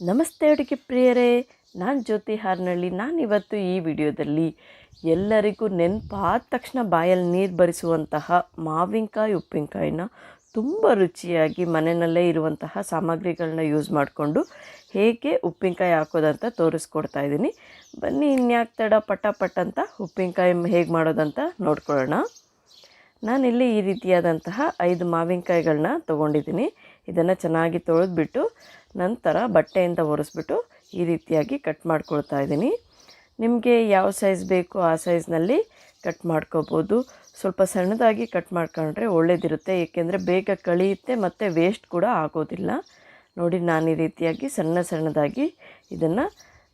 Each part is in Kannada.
ನಮಸ್ತೆ ಅಡುಗೆ ಪ್ರಿಯರೇ, ನಾನು ಜ್ಯೋತಿ ಹಾರ್ನಳ್ಳಿ. ನಾನಿವತ್ತು ಈ ವಿಡಿಯೋದಲ್ಲಿ ಎಲ್ಲರಿಗೂ ನೆನಪಾದ ತಕ್ಷಣ ಬಾಯಲ್ಲಿ ನೀರು ಬರಿಸುವಂತಹ ಮಾವಿನಕಾಯಿ, ಉಪ್ಪಿನಕಾಯಿನ ತುಂಬ ರುಚಿಯಾಗಿ ಮನೆಯಲ್ಲೇ ಇರುವಂತಹ ಸಾಮಗ್ರಿಗಳನ್ನ ಯೂಸ್ ಮಾಡಿಕೊಂಡು ಹೇಗೆ ಉಪ್ಪಿನಕಾಯಿ ಹಾಕೋದಂತ ತೋರಿಸ್ಕೊಡ್ತಾ ಇದ್ದೀನಿ. ಬನ್ನಿ, ಇನ್ಯಾಕೆ ತಡ ಪಟ ಪಟ್ ಅಂತ ಉಪ್ಪಿನಕಾಯಿ ಹೇಗೆ ಮಾಡೋದಂತ ನೋಡ್ಕೊಳ್ಳೋಣ. ನಾನಿಲ್ಲಿ ಈ ರೀತಿಯಾದಂತಹ ಐದು ಮಾವಿನಕಾಯಿಗಳನ್ನ ತೊಗೊಂಡಿದ್ದೀನಿ. ಇದನ್ನು ಚೆನ್ನಾಗಿ ತೊಳೆದ್ಬಿಟ್ಟು ನಂತರ ಬಟ್ಟೆಯಿಂದ ಒರೆಸ್ಬಿಟ್ಟು ಈ ರೀತಿಯಾಗಿ ಕಟ್ ಮಾಡ್ಕೊಳ್ತಾ ಇದ್ದೀನಿ. ನಿಮಗೆ ಯಾವ ಸೈಜ್ ಬೇಕು ಆ ಸೈಜ್ನಲ್ಲಿ ಕಟ್ ಮಾಡ್ಕೋಬೋದು. ಸ್ವಲ್ಪ ಸಣ್ಣದಾಗಿ ಕಟ್ ಮಾಡ್ಕೊಂಡ್ರೆ ಒಳ್ಳೇದಿರುತ್ತೆ, ಏಕೆಂದರೆ ಬೇಗ ಕಳಿಯುತ್ತೆ ಮತ್ತು ವೇಸ್ಟ್ ಕೂಡ ಆಗೋದಿಲ್ಲ. ನೋಡಿ, ನಾನು ಈ ರೀತಿಯಾಗಿ ಸಣ್ಣ ಸಣ್ಣದಾಗಿ ಇದನ್ನು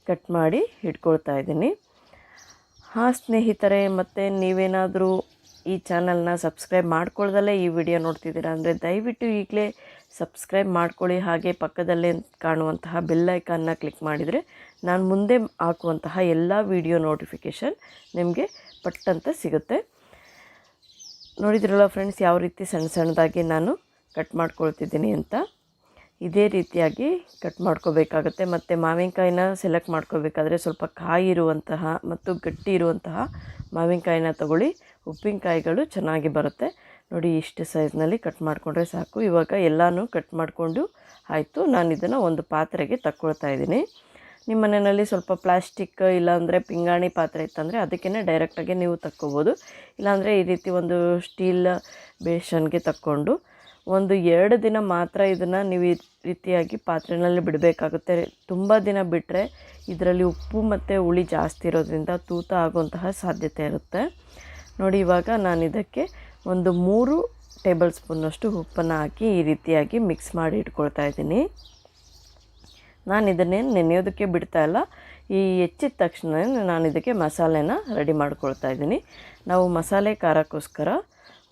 ಕಟ್ ಮಾಡಿ ಇಟ್ಕೊಳ್ತಾ ಇದ್ದೀನಿ. ಹಾಂ ಸ್ನೇಹಿತರೆ, ಮತ್ತು ನೀವೇನಾದರೂ ಈ ಚಾನಲ್ನ ಸಬ್ಸ್ಕ್ರೈಬ್ ಮಾಡ್ಕೊಳ್ದಲ್ಲೇ ಈ ವಿಡಿಯೋ ನೋಡ್ತಿದ್ದೀರಾ ಅಂದರೆ ದಯವಿಟ್ಟು ಈಗಲೇ ಸಬ್ಸ್ಕ್ರೈಬ್ ಮಾಡ್ಕೊಳ್ಳಿ, ಹಾಗೆ ಪಕ್ಕದಲ್ಲೇ ಕಾಣುವಂತಹ ಬೆಲ್ ಐಕಾನ್ನ ಕ್ಲಿಕ್ ಮಾಡಿದರೆ ನಾನು ಮುಂದೆ ಹಾಕುವಂತಹ ಎಲ್ಲ ವಿಡಿಯೋ ನೋಟಿಫಿಕೇಷನ್ ನಿಮಗೆ ಪಟ್ಟಂತ ಸಿಗುತ್ತೆ. ನೋಡಿದ್ರಲ್ಲ ಫ್ರೆಂಡ್ಸ್ ಯಾವ ರೀತಿ ಸಣ್ಣ ಸಣ್ಣದಾಗಿ ನಾನು ಕಟ್ ಮಾಡ್ಕೊಳ್ತಿದ್ದೀನಿ ಅಂತ? ಇದೇ ರೀತಿಯಾಗಿ ಕಟ್ ಮಾಡ್ಕೋಬೇಕಾಗತ್ತೆ. ಮತ್ತು ಮಾವಿನಕಾಯಿನ ಸೆಲೆಕ್ಟ್ ಮಾಡ್ಕೋಬೇಕಾದ್ರೆ ಸ್ವಲ್ಪ ಕಾಯಿ ಇರುವಂತಹ ಮತ್ತು ಗಟ್ಟಿ ಇರುವಂತಹ ಮಾವಿನಕಾಯಿನ ತಗೊಳ್ಳಿ. ಉಪ್ಪಿನಕಾಯಿಗಳು ಚೆನ್ನಾಗಿ ಬರುತ್ತೆ. ನೋಡಿ, ಇಷ್ಟು ಸೈಜ್ನಲ್ಲಿ ಕಟ್ ಮಾಡಿಕೊಂಡ್ರೆ ಸಾಕು. ಇವಾಗ ಎಲ್ಲನೂ ಕಟ್ ಮಾಡಿಕೊಂಡು ಆಯಿತು. ನಾನು ಇದನ್ನು ಒಂದು ಪಾತ್ರೆಗೆ ತಕ್ಕೊಳ್ತಾ ಇದ್ದೀನಿ. ನಿಮ್ಮ ಮನೆಯಲ್ಲಿ ಸ್ವಲ್ಪ ಪ್ಲಾಸ್ಟಿಕ್ ಇಲ್ಲಾಂದರೆ ಪಿಂಗಾಣಿ ಪಾತ್ರೆ ಇತ್ತಂದರೆ ಅದಕ್ಕೇ ಡೈರೆಕ್ಟಾಗಿ ನೀವು ತಕ್ಕೋಬೋದು. ಇಲ್ಲಾಂದರೆ ಈ ರೀತಿ ಒಂದು ಸ್ಟೀಲ್ ಬೇಷನ್ಗೆ ತಕ್ಕೊಂಡು ಒಂದು ಎರಡು ದಿನ ಮಾತ್ರ ಇದನ್ನು ನೀವು ಈ ರೀತಿಯಾಗಿ ಪಾತ್ರೆಯಲ್ಲಿ ಬಿಡಬೇಕಾಗುತ್ತೆ. ತುಂಬ ದಿನ ಬಿಟ್ಟರೆ ಇದರಲ್ಲಿ ಉಪ್ಪು ಮತ್ತು ಹುಳಿ ಜಾಸ್ತಿ ಇರೋದ್ರಿಂದ ತೂತ ಆಗುವಂತಹ ಸಾಧ್ಯತೆ ಇರುತ್ತೆ. ನೋಡಿ, ಇವಾಗ ನಾನು ಇದಕ್ಕೆ ಒಂದು ಮೂರು ಟೇಬಲ್ ಸ್ಪೂನಷ್ಟು ಉಪ್ಪನ್ನು ಹಾಕಿ ಈ ರೀತಿಯಾಗಿ ಮಿಕ್ಸ್ ಮಾಡಿ ಇಟ್ಕೊಳ್ತಾ ಇದ್ದೀನಿ. ನಾನು ಇದನ್ನೇನು ನೆನೆಯೋದಕ್ಕೆ ಬಿಡ್ತಾ ಇಲ್ಲ. ಈ ಹೆಚ್ಚಿದ ತಕ್ಷಣ ನಾನು ಇದಕ್ಕೆ ಮಸಾಲೆನ ರೆಡಿ ಮಾಡ್ಕೊಳ್ತಾ ಇದ್ದೀನಿ. ನಾವು ಮಸಾಲೆ ಖಾರಕ್ಕೋಸ್ಕರ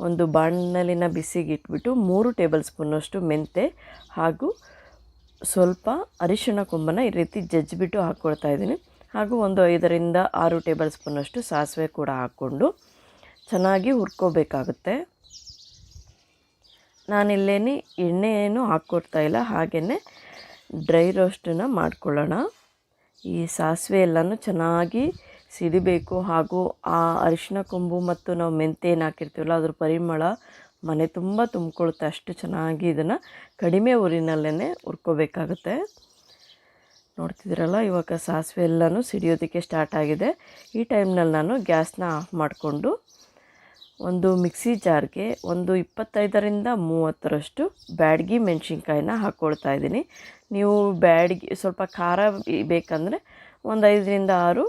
ಒಂದು ಬಾಣಲಿನ ಬಿಸಿಗೆ ಇಟ್ಬಿಟ್ಟು ಮೂರು ಟೇಬಲ್ ಸ್ಪೂನಷ್ಟು ಮೆಂತೆ ಹಾಗೂ ಸ್ವಲ್ಪ ಅರಿಶಿಣ ಕೊಂಬನ ಈ ರೀತಿ ಜಜ್ಜಿಬಿಟ್ಟು ಹಾಕ್ಕೊಳ್ತಾ ಇದ್ದೀನಿ. ಹಾಗೂ ಒಂದು ಐದರಿಂದ ಆರು ಟೇಬಲ್ ಸ್ಪೂನಷ್ಟು ಸಾಸಿವೆ ಕೂಡ ಹಾಕ್ಕೊಂಡು ಚೆನ್ನಾಗಿ ಹುರ್ಕೋಬೇಕಾಗುತ್ತೆ. ನಾನಿಲ್ಲೇನು ಎಣ್ಣೆ ಏನು ಹಾಕ್ಕೊಡ್ತಾ ಇಲ್ಲ ಹಾಗೆಯೇ ಡ್ರೈ ರೋಸ್ಟನ್ನು ಮಾಡ್ಕೊಳ್ಳೋಣ. ಈ ಸಾಸಿವೆ ಎಲ್ಲನೂ ಚೆನ್ನಾಗಿ ಸಿಡಿಬೇಕು ಹಾಗೂ ಆ ಅರಿಶಿನ ಕೊಂಬು ಮತ್ತು ನಾವು ಮೆಂತೆ ಏನು ಹಾಕಿರ್ತೀವಲ್ಲ, ಅದ್ರ ಪರಿಮಳ ಮನೆ ತುಂಬ ತುಂಬಿಕೊಳ್ಳುತ್ತೆ ಅಷ್ಟು ಚೆನ್ನಾಗಿ ಇದನ್ನು ಕಡಿಮೆ ಊರಿನಲ್ಲೇ ಹುರ್ಕೋಬೇಕಾಗುತ್ತೆ. ನೋಡ್ತಿದ್ದೀರಲ್ಲ, ಇವಾಗ ಸಾಸಿವೆ ಎಲ್ಲನೂ ಸಿಡಿಯೋದಕ್ಕೆ ಸ್ಟಾರ್ಟ್ ಆಗಿದೆ. ಈ ಟೈಮ್ನಲ್ಲಿ ನಾನು ಗ್ಯಾಸ್ನ ಆಫ್ ಮಾಡಿಕೊಂಡು ಒಂದು ಮಿಕ್ಸಿ ಜಾರ್ಗೆ ಒಂದು ಇಪ್ಪತ್ತೈದರಿಂದ ಮೂವತ್ತರಷ್ಟು ಬ್ಯಾಡಗಿ ಮೆಣಸಿನ್ಕಾಯಿನ ಹಾಕ್ಕೊಳ್ತಾ ಇದ್ದೀನಿ. ನೀವು ಬ್ಯಾಡಗಿ ಸ್ವಲ್ಪ ಖಾರ ಬೇಕಂದರೆ ಒಂದು ಐದರಿಂದ ಆರು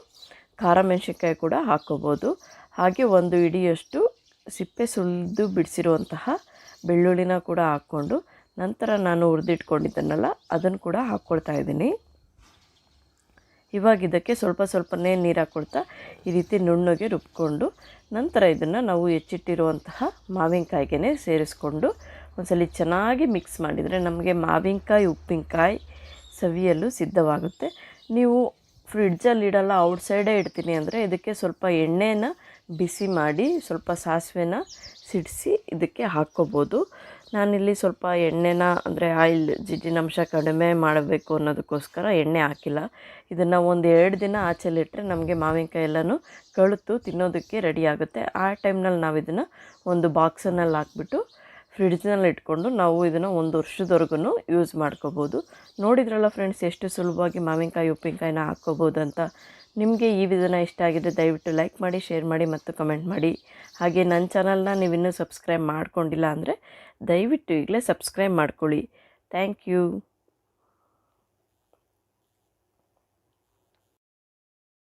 ಖಾರ ಮೆಣಸಿನ್ಕಾಯಿ ಕೂಡ ಹಾಕ್ಕೋಬೋದು ಹಾಗೆ ಒಂದು ಇಡಿಯಷ್ಟು ಸಿಪ್ಪೆ ಸುಲಿದು ಬಿಡಿಸಿರುವಂತಹ ಬೆಳ್ಳುಳ್ಳಿನ ಕೂಡ ಹಾಕ್ಕೊಂಡು ನಂತರ ನಾನು ಹುರಿದಿಟ್ಕೊಂಡಿದ್ದನ್ನಲ್ಲ ಅದನ್ನು ಕೂಡ ಹಾಕ್ಕೊಳ್ತಾ ಇದ್ದೀನಿ. ಇವಾಗ ಇದಕ್ಕೆ ಸ್ವಲ್ಪ ಸ್ವಲ್ಪನೇ ನೀರು ಹಾಕ್ಕೊಳ್ತಾ ಈ ರೀತಿ ನುಣ್ಣಗೆ ರುಬ್ಕೊಂಡು ನಂತರ ಇದನ್ನು ನಾವು ಹೆಚ್ಚಿಟ್ಟಿರುವಂತಹ ಮಾವಿನಕಾಯಿಗೆ ಸೇರಿಸ್ಕೊಂಡು ಒಂದ್ಸಲ ಚೆನ್ನಾಗಿ ಮಿಕ್ಸ್ ಮಾಡಿದರೆ ನಮಗೆ ಮಾವಿನಕಾಯಿ, ಉಪ್ಪಿನಕಾಯಿ ಸವಿಯಲು ಸಿದ್ಧವಾಗುತ್ತೆ. ನೀವು ಫ್ರಿಡ್ಜಲ್ಲಿ ಇಡಲ್ಲ ಔಟ್ಸೈಡೇ ಇಡ್ತೀನಿ ಅಂದರೆ ಇದಕ್ಕೆ ಸ್ವಲ್ಪ ಎಣ್ಣೆನ ಬಿಸಿ ಮಾಡಿ, ಸ್ವಲ್ಪ ಸಾಸಿವೆನ ಸಿಡಿಸಿ ಇದಕ್ಕೆ ಹಾಕ್ಕೋಬೋದು. ನಾನಿಲ್ಲಿ ಸ್ವಲ್ಪ ಎಣ್ಣೆನ ಅಂದರೆ ಆಯಿಲ್ ಜಿಡ್ಡಿನಂಶ ಕಡಿಮೆ ಮಾಡಬೇಕು ಅನ್ನೋದಕ್ಕೋಸ್ಕರ ಎಣ್ಣೆ ಹಾಕಿಲ್ಲ. ಇದನ್ನು ಒಂದು ಎರಡು ದಿನ ಆಚೆಲಿಟ್ಟರೆ ನಮಗೆ ಮಾವಿನಕಾಯಿ ಎಲ್ಲನೂ ಕಳುತು, ತಿನ್ನೋದಕ್ಕೆ ರೆಡಿ ಆಗುತ್ತೆ. ಆ ಟೈಮ್ನಲ್ಲಿ ನಾವು ಇದನ್ನು ಒಂದು ಬಾಕ್ಸನ್ನಲ್ಲಿ ಹಾಕ್ಬಿಟ್ಟು ಫ್ರಿಡ್ಜ್ನಲ್ಲಿ ಇಟ್ಕೊಂಡು ನಾವು ಇದನ್ನು ಒಂದು ವರ್ಷದವರೆಗೂ ಯೂಸ್ ಮಾಡ್ಕೋಬೋದು. ನೋಡಿದ್ರಲ್ಲ ಫ್ರೆಂಡ್ಸ್, ಎಷ್ಟು ಸುಲಭವಾಗಿ ಮಾವಿನಕಾಯಿ, ಉಪ್ಪಿನಕಾಯಿನ ಹಾಕ್ಕೋಬೋದು ಅಂತ. ನಿಮಗೆ ಈ ವಿಧಾನ ಇಷ್ಟ ಆಗಿದೆ ದಯವಿಟ್ಟು ಲೈಕ್ ಮಾಡಿ, ಶೇರ್ ಮಾಡಿ ಮತ್ತು ಕಮೆಂಟ್ ಮಾಡಿ. ಹಾಗೆ ನನ್ನ ಚಾನಲ್ನ ನೀವು ಇನ್ನೂ ಸಬ್ಸ್ಕ್ರೈಬ್ ಮಾಡ್ಕೊಂಡಿಲ್ಲ ಅಂದರೆ ದಯವಿಟ್ಟು ಈಗಲೇ ಸಬ್ಸ್ಕ್ರೈಬ್ ಮಾಡ್ಕೊಳ್ಳಿ. Thank you.